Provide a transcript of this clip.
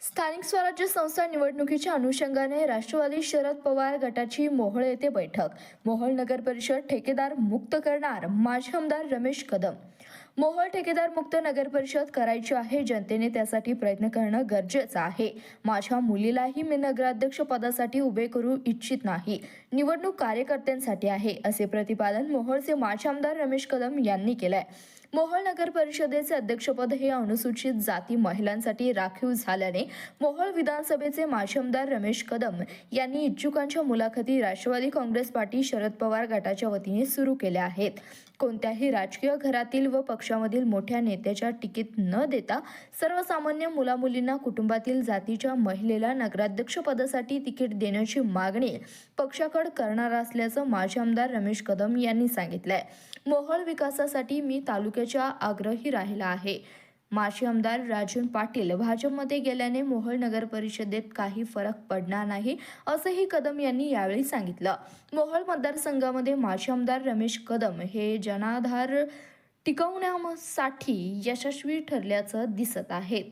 स्थानिक स्वराज्य संस्था निवडणुकीच्या अनुषंगाने राष्ट्रवादी शरद पवार गटाची मोहोळ येथे बैठक. मोहोळ नगर परिषद ठेकेदार मुक्त करणार माजी आमदार रमेश कदम. मोहोळ ठेकेदार मुक्त नगर परिषद करायची आहे. जनतेने त्यासाठी प्रयत्न करणं गरजेचं आहे. माझ्या मुलीलाही मी नगराध्यक्ष पदासाठी उभे करू इच्छित नाही. निवडणूक कार्यकर्त्यांसाठी आहे असे प्रतिपादन मोहोळचे माजी आमदार रमेश कदम यांनी केलंय. मोहोळ नगर परिषदेचे अध्यक्षपद हे अनुसूचित जाती महिलांसाठी राखीव झाल्याने मोहोळ विधानसभेचे माजी आमदार रमेश कदम यांनी इच्छुकांच्या मुलाखती राष्ट्रवादी काँग्रेस पार्टी शरद पवार गटाच्या वतीने सुरू केल्या आहेत. कोणत्याही राजकीय घरातील व पक्ष पक्षामधील मोठ्या नेत्याच्या टिकीत न देता सर्वसामान्य मुलामुलींना कुटुंबातील जातीच्या महिलेला नगराध्यक्ष पदासाठी तिकीट देण्याची मागणी पक्षाकड करणार असल्याचं माजी आमदार रमेश कदम यांनी सांगितलंय. मोहोळ विकासासाठी मी तालुक्याच्या आग्रही राहिला आहे. माजी आमदार राजन पाटील भाजपमध्ये गेल्याने मोहोळ नगर परिषदेत काही फरक पडणार नाही असंही कदम यांनी यावेळी सांगितलं. मोहोळ मतदारसंघामध्ये माजी आमदार रमेश कदम हे जनाधार टिकवण्यासाठी यशस्वी ठरल्याचं दिसत आहेत.